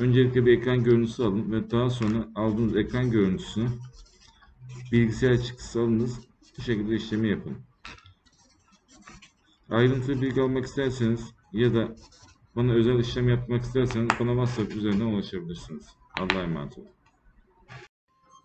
Öncelikle bir ekran görüntüsü alın ve daha sonra aldığınız ekran görüntüsünü bilgisayar çıktısı alınız. Bu şekilde işlemi yapın. Ayrıntılı bilgi almak isterseniz ya da bana özel işlem yapmak isterseniz bana WhatsApp üzerinden ulaşabilirsiniz. Allah'a emanet olun.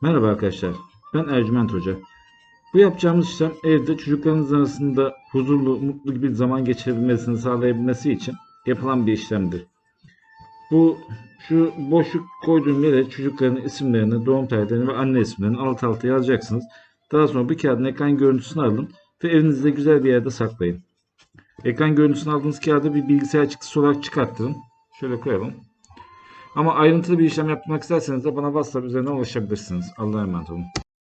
Merhaba arkadaşlar. Ben Ercüment Hoca. Bu yapacağımız işlem evde çocuklarınız arasında huzurlu, mutlu bir zaman geçirebilmesini sağlayabilmesi için yapılan bir işlemdir. Bu şu boşluk koyduğum yere çocukların isimlerini, doğum tarihlerini ve anne isimlerini alt alta yazacaksınız. Daha sonra bir kağıdın ekran görüntüsünü alın ve evinizde güzel bir yerde saklayın. Ekran görüntüsünü aldığınız kağıdı bir bilgisayar çıktısı olarak çıkarttırın. Şöyle koyalım. Ama ayrıntılı bir işlem yapmak isterseniz de bana WhatsApp üzerinden ulaşabilirsiniz. Allah'a emanet olun.